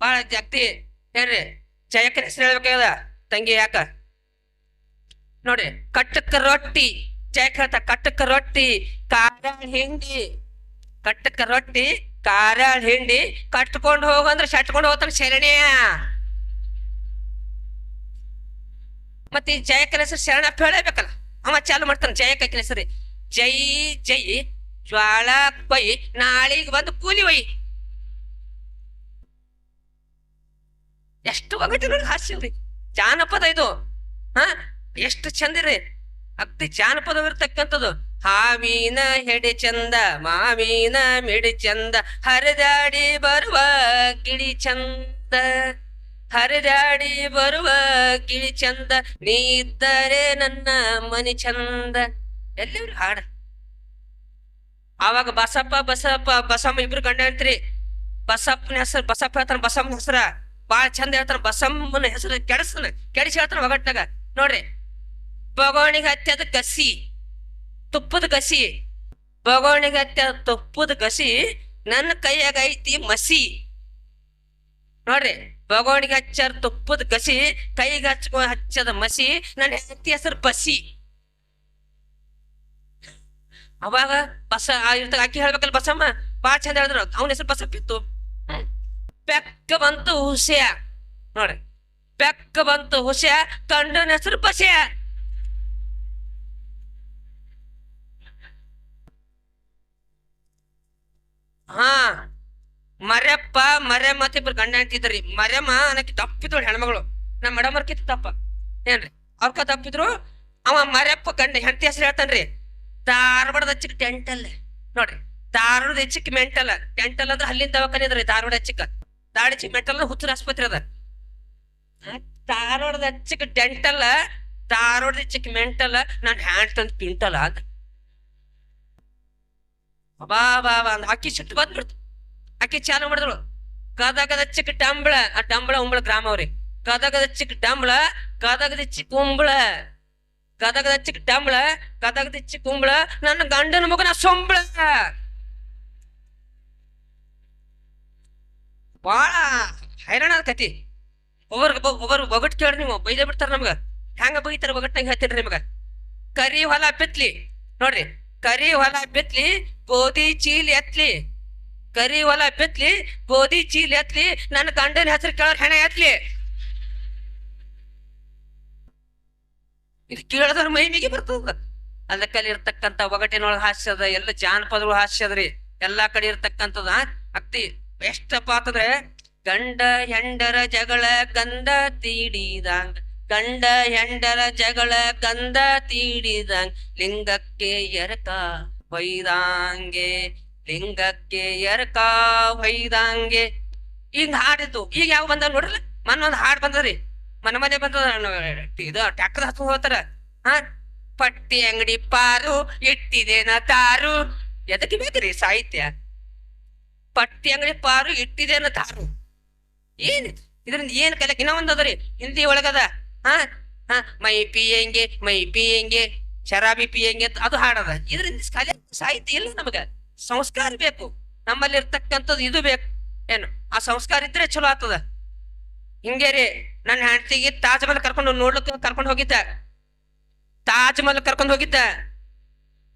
[SPEAKER 1] ಬಾಳ ಜಗ್ತಿ ಹೇಳ್ರಿ. ಜಯಕ್ಕನ ಹೆಸರು ಹೇಳ್ಬೇಕಾಗ್ಯದ ತಂಗಿ ಯಾಕ? ನೋಡಿ ಕಟ್ಟಕ್ಕ ರೊಟ್ಟಿ ಜಯಕ್ಕ ಹೇಳ್ತಾ ಕಟ್ಟಕ್ಕ ರೊಟ್ಟಿ ಖಾರ ಹಿಂಡಿ ಕಟ್ಟಕ್ಕ ರೊಟ್ಟಿ ಖಾರ ಹಿಂಡಿ, ಕಟ್ಕೊಂಡು ಹೋಗಂದ್ರೆ ಶಟ್ಕೊಂಡು ಹೋಗ್ತಾನೆ ಶರಣ್ಯ ಮತ್ತೆ ಈ ಜಯಕನ ಹೆಸರು ಶರಣಪ್ಪ ಹೇಳಬೇಕಲ್ಲ ಅವ ಚಾಲು ಮಾಡ್ತಾನೆ ಜಯಕನ ಹೆಸರು ಜೈ ಜೈ, ಜ್ವಾಳ ಕೊಯ್, ನಾಳಿಗೆ ಬಂದು ಕೂಲಿ ಒಯ್. ಎಷ್ಟು ಒಗಟಿನ ಹಾಸ್ಯ ರೀ ಜಾನಪದ ಇದು, ಹಾ? ಎಷ್ಟು ಚಂದಿರಿ ಅಗ್ದಿ ಜಾನಪದವಿರ್ತಕ್ಕಂಥದ್ದು ಹಾವಿನ ಹೆಡೆ ಚಂದ, ಮಾವಿನ ಮಿಡಿ ಚಂದ, ಹರಿದಾಡಿ ಬರುವ ಗಿಳಿ ಚಂದ. ಹರಿದಾಡಿ ಬರುವ ಗಿಳಿ ಚಂದ, ನೀ ಇದ್ದರೆ ನನ್ನ ಮನಿ ಚಂದ. ಎಲ್ಲಿವ್ರಿ ಹಾಡ? ಆವಾಗ ಬಸಪ್ಪ ಬಸಪ್ಪ, ಬಸಮ್ಮ ಇಬ್ರು ಗಂಡ ಹೇಳ್ತೀರಿ ಬಸಪ್ಪನ ಹೆಸರು, ಬಸಪ್ಪ ಹೇಳ್ತಾನ ಬಸಮ್ಮನ ಹೆಸರ. ಬಾಳ ಚಂದ ಹೇಳ್ತಾನ ಬಸಮ್ಮನ ಹೆಸರು ಕೆಡಸನ ಕೆಡಿಸಿ ಹೇಳ್ತಾನ ಒಗಟ್ನಾಗ ನೋಡ್ರಿ. ಬಗೋಣಿಗೆ ಹತ್ಯದ ಕಸಿ, ತುಪ್ಪದ ಕಸಿ ಬಗೋಣಿಗೆ ಹತ್ಯದ ತುಪ್ಪದ ಕಸಿ ನನ್ನ ಕೈಯಾಗ ಐತಿ ಮಸಿ. ನೋಡ್ರಿ ಬಗೋಣಿಗೆ ಹಚ್ಚಾರ ತುಪ್ಪದ ಕಸಿ ಕೈಗೆ ಹಚ್ಕೊ ಹಚ್ಚದ ಮಸಿ, ನನ್ನ ಹೆಂಡತಿ ಹೆಸರು ಬಸಿ ಅವಾಗ ಬಸ ಇರ್ತಾಗ ಅಕ್ಕಿ ಹೇಳ್ಬೇಕಲ್ಲ ಬಸಮ್ಮ ಬಾ ಚಂದ ಹೇಳಿದ್ರು. ಅವನ ಹೆಸರು ಬಸಪ್ಪಿತ್ತು. ಬೆಕ್ಕ ಬಂತು ಹುಸಿಯ. ನೋಡ್ರಿ ಬೆಕ್ಕ ಬಂತು ಹುಸಿಯ ಕಂಡನ ಹೆಸರು ಬಸ್ಯ ಹಾ. ಮರ್ಯಪ್ಪ ಮರ್ಯಮ್ಮ ಅಂತ ಇಬ್ರು ಗಂಡ ಅಂತಿದ್ರಿ ಮರ್ಯಮ್ಮ ಅನ್ನಕ್ಕೆ ತಪ್ಪಿದ್ರು ಹೆಣ್ಮಗಳು. ನಮ್ಮ ಮೇಡಮರ್ಕಿತ್ತು ತಪ್ಪ. ಏನ್ರಿ? ಅವ್ರಕ ತಪ್ಪಿದ್ರು, ಅವ ಮರ್ಯಪ್ಪ ಗಂಡ ಹೆಂಡತಿ ಹೆಸರು ಹೇಳ್ತಾನ್ರಿ. ಧಾರವಾಡದ ಹೆಚ್ಚಿಗೆ ಟೆಂಟಲ್ ನೋಡ್ರಿ, ಧಾರವಾಡದ ಹೆಚ್ಚಿಕ್ ಮೆಂಟಲ್ ಟೆಂಟಲ್ ಅಂದ್ರೆ ಅಲ್ಲಿಂದ ದವಾಖಾನೆ ಅದ್ರಿ ಧಾರವಾಡ ಹೆಚ್ಚಿಕ್ ಹೆಚ್ಚಿಗೆ ಮೆಂಟಲ್ ಅಂದ್ರೆ ಹುಚ್ಚರ ಆಸ್ಪತ್ರೆ ಅದ. ಧಾರವಾಡದ ಧಾರವಾಡದ ಹೆಚ್ಚಿಗೆ ಡೆಂಟಲ್ ಧಾರವಾಡದ ಹೆಚ್ಚಿಗೆ ಮೆಂಟಲ್ ನಾನು ಹ್ಯಾಂಡ್ ತಂದು ಪಿಂಟಲ್ ಅಂತ ಬಾ ಬಾ ಬಾ ಅಂದ ಅಕ್ಕಿ ಸಿಟ್ಟು ಬಂದ್ಬಿಡ್ತು ಅಕ್ಕಿ ಚಾಲು ಮಾಡಿದ್ರು. ಗದಗದ ಚಿಕ್ಕ ಟಂಬಳ ಆ ಟಂಬಳ ಉಂಬಳ ಗ್ರಾಮ ಅವ್ರಿ. ಗದಗದ ಚಿಕ್ಕ ಡಂಬಳ ಗದಗದ ಚಿಕ್ಕ ಉಂಬಳ. ಗದಗದ ಚಿಕ್ಕ ಡಂಬಳ ಗದಗದ ಚಿಕ್ಕ ಉಂಬಳ, ನನ್ನ ಗಂಡನ ಮಗನ ಸೊಂಬಳ. ಬಾಳ ಹೈರಾಣ ಕತಿ ಒಬ್ಬರ್ ಒಬ್ಬರು ಒಗಟ್ ಕೇಳ್ರಿ ನೀವು, ಬೈದ ಬಿಡ್ತಾರ ನಮ್ಗ. ಹೆಂಗ ಬೈತಾರ ಒಗಟ್ನಾಗ ಹೇಳ್ತೀನಿ ನಿಮ್ಗ. ಕರಿ ಹೊಲ ಬಿತ್ಲಿ. ನೋಡ್ರಿ ಕರಿ ಹೊಲ ಬಿತ್ಲಿ, ಗೋಧಿ ಚೀಲ್ ಎತ್ಲಿ. ಕರಿ ಹೊಲ ಬಿತ್ಲಿ, ಗೋಧಿ ಚೀಲ್ ಎತ್ಲಿ, ನನ್ನ ಗಂಡನ ಹೆಸರು ಕೇಳೋರ್ ಹೆಣ ಎತ್ಲಿ. ಇದು ಕೇಳದ್ರ ಮೈಮಿಗೆ ಬರ್ತದ. ಅದಕ್ಕಲ್ಲಿ ಇರ್ತಕ್ಕಂಥ ಒಗಟಿನೊಳಗೆ ಹಾಸ್ಯದ, ಎಲ್ಲ ಜಾನಪದಗಳು ಹಾಸ್ಯದ್ರಿ. ಎಲ್ಲಾ ಕಡೆ ಇರ್ತಕ್ಕಂಥದ ಅಕ್ತಿ ಎಷ್ಟಪ್ಪ ಅಂತಂದ್ರೆ, ಗಂಡ ಹೆಂಡರ ಜಗಳ ಗಂಧ ತೀಡಿದಂಗ ಗಂಡ ಹೆಂಡರ ಜಗಳ ಗಂಧ ತೀಡಿದ ಲಿಂಗಕ್ಕೆ ಎರಕ ಹೊಯ್ದಂಗೆ, ಲಿಂಗಕ್ಕೆ ಎರಕ ಹೊಯ್ದಂಗೆ. ಈಗ ಹಾಡಿತ್ತು ಈಗ ಯಾವ ಬಂದ ನೋಡ್ರಲ್ಲ? ಒಂದ್ ಹಾಡ್ ಬಂದದ್ರಿ. ಮನೆ ಮನೆ ಬಂದದ ಇದು ಟ್ಯಾಕ್ಟರ್ ಹತ್ತು ಹೋಗ್ತಾರ. ಹಾ? ಪಟ್ಟಿ ಅಂಗಡಿ ಪಾರು, ಇಟ್ಟಿದೇನ ತಾರು. ಎದಕ್ಕೆ ಬೇಕ್ರಿ ಸಾಹಿತ್ಯ? ಪಟ್ಟಿ ಅಂಗಡಿ ಪಾರು, ಇಟ್ಟಿದೇನ ತಾರು. ಏನಿದು ಇದರಿಂದ ಏನ್ ಕಲಿಯಕ್ ಇನ್ನೊಂದದ್ರಿ ಹಿಂದಿ ಒಳಗದ. ಹಾ ಹಾ, ಮೈ ಪಿಯಂಗೆ ಮೈ ಪಿಯಂಗೆ ಶರಾಬಿ ಪಿಯಂಗೆ ಅಂತ ಅದು ಹಾಡದ. ಇದರಿಂದ ಕಲೆ, ಸಾಹಿತ್ಯ ಇಲ್ಲ ನಮಗೆ ಸಂಸ್ಕಾರ ಬೇಕು. ನಮ್ಮಲ್ಲಿ ಇರ್ತಕ್ಕಂಥದ್ದು ಇದು ಬೇಕು. ಏನು? ಆ ಸಂಸ್ಕಾರ ಇದ್ರೆ ಚಲೋ ಆಗ್ತದ. ಹಿಂಗೆ ರೀ, ನನ್ನ ಹೆಂಡತಿಗೆ ತಾಜ್ ಮಹಲ್ ಕರ್ಕೊಂಡು ನೋಡ್ಲಿಕ್ಕೆ ಕರ್ಕೊಂಡು ಹೋಗಿದ್ದ. ತಾಜ್ ಮಹಲ್ ಕರ್ಕೊಂಡು ಹೋಗಿದ್ದ.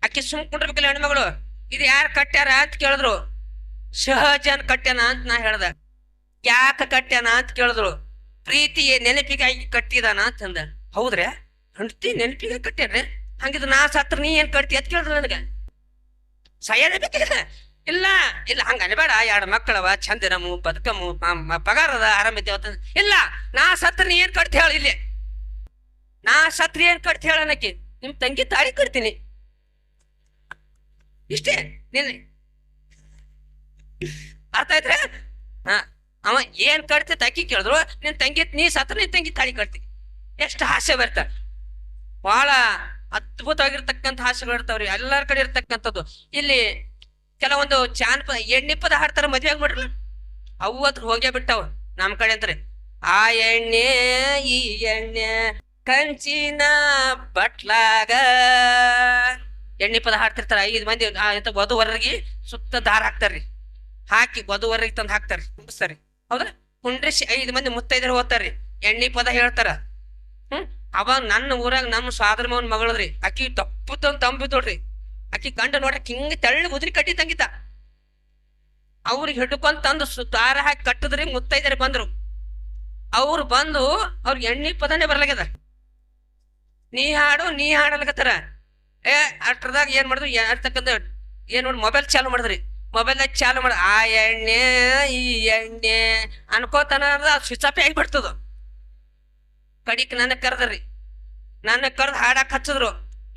[SPEAKER 1] ಅಕ್ಕಿ ಸುಮ್ ಕುಂಡ್ರಬೇಕಲ್ಲ ಹೆಣ್ಮಗಳು. ಇದು ಯಾರು ಕಟ್ಟ್ಯಾರ ಅಂತ ಕೇಳಿದ್ರು. ಶಹಜಾನ್ ಕಟ್ಟ್ಯಾನ ಅಂತ ನಾ ಹೇಳ್ದ. ಯಾಕ ಕಟ್ಟ್ಯಾನ ಅಂತ ಕೇಳಿದ್ರು. ಪ್ರೀತಿಯ ನೆನಪಿಗಾಗಿ ಕಟ್ಟಿದಾನ ಅಂತಂದ. ಹೌದ್ರೆ ಹೆಂಡತಿ ನೆನಪಿಗೆ ಕಟ್ಟ್ಯಾರ ಹಂಗಿದ್ರೆ ನಾ ಸತ್ರ ನೀ ಏನ್ ಕಟ್ತಿ ಅಂತ ಕೇಳಿದ್ರು ನನಗ. ಸಯ್ಯನೇ ಬೇಕಿಲ್ಲ ಇಲ್ಲ ಇಲ್ಲ, ಹಂಗ ಅನ್ಬೇಡ. ಎರಡು ಮಕ್ಕಳವ ಚಂದಿರಮು ಬದುಕಮು ಪಗಾರದ ಆರಾಮಿದ್ದೇವ ಅಂತ. ಇಲ್ಲ, ನಾ ಸತ್ರ ನೀ ಏನ್ ಕಟ್ತಿ ಹೇಳ ಇಲ್ಲಿ. ನಾ ಸತ್ರ ಏನ್ ಕಟ್ತಿ ಹೇಳ ಅನ್ನಕ್ಕೆ ನಿಮ್ ತಂಗಿ ತಾಳಿ ಕಟ್ತೀನಿ. ಇಷ್ಟೇ, ನಿನ್ನೆ. ಅರ್ಥ ಆಯ್ತ್ರೆ ಹಾ. ಅವ ಏನ್ ಕಡ್ತಿ ತಕ್ಕಿ ಕೇಳಿದ್ರು, ನಿನ್ ತಂಗಿ ನೀ ಸತ್ರ ನಿನ್ ತಂಗಿ ತಾಳಿ ಕಡ್ತಿ ಎಷ್ಟು ಹಾಸ್ಯ ಬರ್ತ. ಬಹಳ ಅದ್ಭುತವಾಗಿರ್ತಕ್ಕಂಥ ಹಾಸ್ಯಗಳು ಇರ್ತಾವ್ರಿ, ಎಲ್ಲಾರ ಕಡೆ ಇರ್ತಕ್ಕಂಥದ್ದು. ಇಲ್ಲಿ ಕೆಲವೊಂದು ಜಾನಪದ ಎಣ್ಣಿಪ್ಪದ ಪದ ಹಾಡ್ತಾರ ಮದ್ವೆ ಆಗಿ ನೋಡ್ರಲ್ಲ ಅವು ಅದ್ರ ಹೋಗೇ ಬಿಟ್ಟಾವ, ನಮ್ ಕಡೆ ಅಂತಾರೆ. ಆ ಎಣ್ಣೆ, ಈ ಎಣ್ಣೆ, ಕಂಚಿನ ಬಟ್ಲಾಗ. ಎಣ್ಣೆ ಪದ ಹಾಡ್ತಿರ್ತಾರ ಐದು ಮಂದಿ ವಧುವರರಿಗೆ ಸುತ್ತ ದಾರ ಹಾಕ್ತಾರ್ರಿ. ಹಾಕಿ ವಧುವರರಿಗೆ ತಂದು ಹಾಕ್ತಾರ್ರಿ. ತುಂಬಿಸ್ತಾರ್ರಿ ಹೌದಾ? ಕುಂಡ್ರಿಸಿ ಐದು ಮಂದಿ ಮುತ್ತೈದರು ಓದ್ತಾರ್ರಿ ಎಣ್ಣೆ ಪದ ಹೇಳ್ತಾರ. ಹ್ಮ್? ಅವಾಗ ನನ್ನ ಊರಾಗ ನಮ್ಮ ಸ್ವಾದ್ರ ಮಗನ್ ಮಗಳದ್ರಿ ಅಕ್ಕಿ ತಪ್ಪು ತಂದ್ ತಂಬಿ ತೋಡ್ರಿ ಅಕ್ಕಿ ಗಂಡ ನೋಡ್ರಿ ಹಿಂಗ ತೆಳ್ಳ ಉದ್ರಿ ಕಟ್ಟಿ ತಂಗಿತ ಅವ್ರಿಗೆ ಹಿಡ್ಕೊಂಡ್ ತಂದು ದಾರ ಹಾಕಿ ಕಟ್ಟಿದ್ರಿ ಮುತ್ತೈದರಿ ಬಂದ್ರು. ಅವ್ರು ಬಂದು ಅವ್ರಿಗೆ ಎಣ್ಣೆ ಪದನೇ ಬರ್ಲಾಗ್ಯದ. ನೀ ಹಾಡು, ನೀ ಹಾಡಲ್ಕತ್ತಾರ ಏ, ಅಷ್ಟ್ರದಾಗ ಏನ್ ಮಾಡಿದ್ರು? ಏನ್ ನೋಡಿ ಮೊಬೈಲ್ ಚಾಲು ಮಾಡಿದ್ರಿ. ಮೊಬೈಲ್ದಾಗ ಚಾಲು ಮಾಡ. ಆ ಎಣ್ಣೆ, ಈ ಎಣ್ಣೆ ಅನ್ಕೋತಾನ ಸ್ವಿಚ್ ಆಫ್ ಆಗಿಬಿಡ್ತದ. ಕಡಿಕ್ ನನ್ನ ಕರೆದ್ರಿ. ನನ್ನ ಕರೆದು ಹಾಡಕ್ ಹಚ್ಚಿದ್ರು.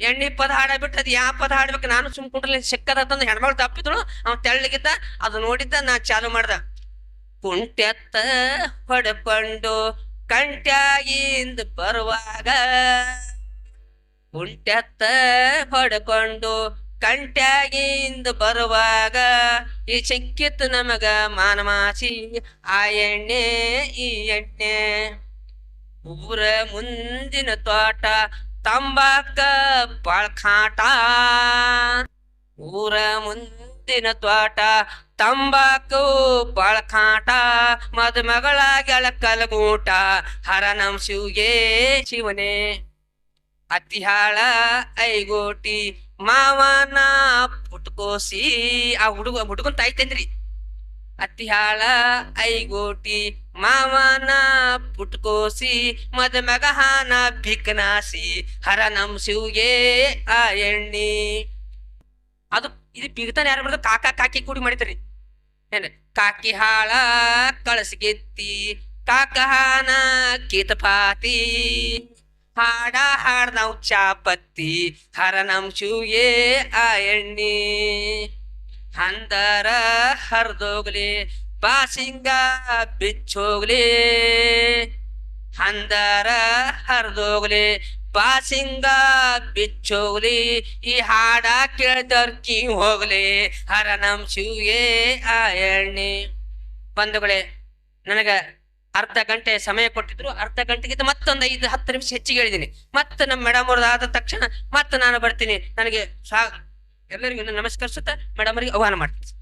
[SPEAKER 1] ಎಣ್ಣೆ ಪದ ಹಾಡಬಿಟ್ಟು ಅದು ಯಾವ ಪದ ಹಾಡ್ಬೇಕು? ನಾನು ಸುಮ್ ಕುಂಡ್ರಲ್ಲಿ ಸಿಕ್ಕದಂದು ಹೆಣ್ಮಗಳು ತಪ್ಪಿದ್ರು ಅವ್ನು ತೆಳ್ಳಗಿದ್ದ, ಅದು ನೋಡಿದ್ದ, ನಾ ಚಾಲು ಮಾಡ್ದ. ಕುಂಟೆತ್ತ ಹೊಡ್ಕೊಂಡು ಕಂಟ್ಯಾಗಿಂದ ಬರುವಾಗ ಕುಂಟೆತ್ತ ಹೊಡ್ಕೊಂಡು ಕಂಟ್ಯಾಗಿಂದ ಬರುವಾಗ ಈ ಸಿಕ್ಕಿತ್ತು ನಮಗ ಮಾನಮಾಚಿ, ಆ ಎಣ್ಣೆ, ಈ ಎಣ್ಣೆ. ಊರ ಮುಂದಿನ ತೋಟ ತಂಬಾಕ ಬಾಳ್ಖಾಟ ಊರ ಮುಂದಿನ ತೋಟ ತಂಬಾಕು ಬಾಳ್ಖಾಟ ಮದುಮಗಳ ಗೆಳಕಲಗೂಟ ಹರ ನಮ್ ಶಿವಗೆ ಶಿವನೇ. ಅತಿಹಾಳ ಐಗೋಟಿ ಮಾವನ ಪುಟ್ಕೋಸಿ, ಆ ಹುಡುಗ ಹುಡುಗನ್ ತಾಯ್ತೇನ್ರಿ ಅತಿಹಾಳ ಐಗೋಟಿ, ಮಾವನ ಪುಟ್ಕೋಸಿ ಮದುಮಗ ಹಾನ ಭಿಕ್ನಾಸಿ ಹರ ನಮ್ ಶಿವ್ಗೆ ಆ ಎಣ್ಣಿ. ಅದು ಇದು ಬಿಗ್ತಾನ ಯಾರು ಮಾಡಿದ್ರು ಕಾಕ ಕಾಕಿ ಕೂಡಿ ಮಾಡಿದ್ರಿ. ಏನ್ ಕಾಕಿ ಹಾಳ ಕಳಸಗೆತ್ತಿ, ಕಾಕ ಹಾನ ಕಿತಪಾತಿ ಹಾಡ ಹಾಡ್ ನಾವು ಚಾಪತ್ತಿ ಶೂಯೇ ಆ ಎಣ್ಣಿ. ಹಂದರ ಹರಿದೋಗ್ಲಿ, ಬಾಸಿಂಗ ಬಿಚ್ಚೋಗ್ಲಿ. ಹಂದರ ಹರಿದೋಗ್ಲಿ, ಬಾಸಿಂಗ ಬಿಚ್ಚೋಗ್ಲಿ, ಈ ಹಾಡ ಕೇಳ್ದರ್ಕಿ ಹೋಗ್ಲಿ, ಹರ ನಮ್ ಶೂಯೇ ಆ ಎಣ್ಣಿ. ಬಂಧುಗಳೇ, ನನಗ ಅರ್ಧ ಗಂಟೆ ಸಮಯ ಕೊಟ್ಟಿದ್ರು, ಅರ್ಧ ಗಂಟೆಗಿಂತ ಮತ್ತೊಂದು ಐದು, ಹತ್ತು ನಿಮಿಷ ಹೆಚ್ಚಿಗೆ ಹೇಳಿದ್ದೀನಿ ಮತ್ತೆ ನಮ್ಮ ಮೇಡಮ್ ಅವ್ರದ್ದು ಆದ ತಕ್ಷಣ ಮತ್ತೆ ನಾನು ಬರ್ತೀನಿ. ನನಗೆ ಸಾ, ಎಲ್ಲರಿಗೂ ನಮಸ್ಕರಿಸುತ್ತ ಮೇಡಮ್ ಅವರಿಗೆ ಆಹ್ವಾನ ಮಾಡ್ತೀನಿ.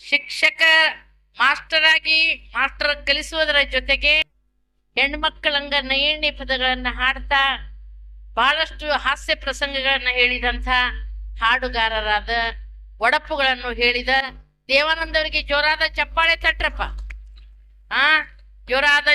[SPEAKER 2] ಶಿಕ್ಷಕ ಮಾಸ್ಟರ್ ಆಗಿ ಮಾಸ್ಟರ್ ಕಲಿಸುವುದರ ಜೊತೆಗೆ ಹೆಣ್ಮಕ್ಕಳಂಗ ನಯಣಿ ಪದಗಳನ್ನ ಹಾಡ್ತಾ ಬಹಳಷ್ಟು ಹಾಸ್ಯ ಪ್ರಸಂಗಗಳನ್ನ ಹೇಳಿದಂಥ ಹಾಡುಗಾರರಾದ ಒಡಪುಗಳನ್ನು ಹೇಳಿದ ದೇವಾನಂದರಿಗೆ ಜೋರಾದ ಚಪ್ಪಾಳೆ ತಟ್ರಪ್ಪ. ಆ ಜೋರಾದ ಚಪ್ಪಾಳೆ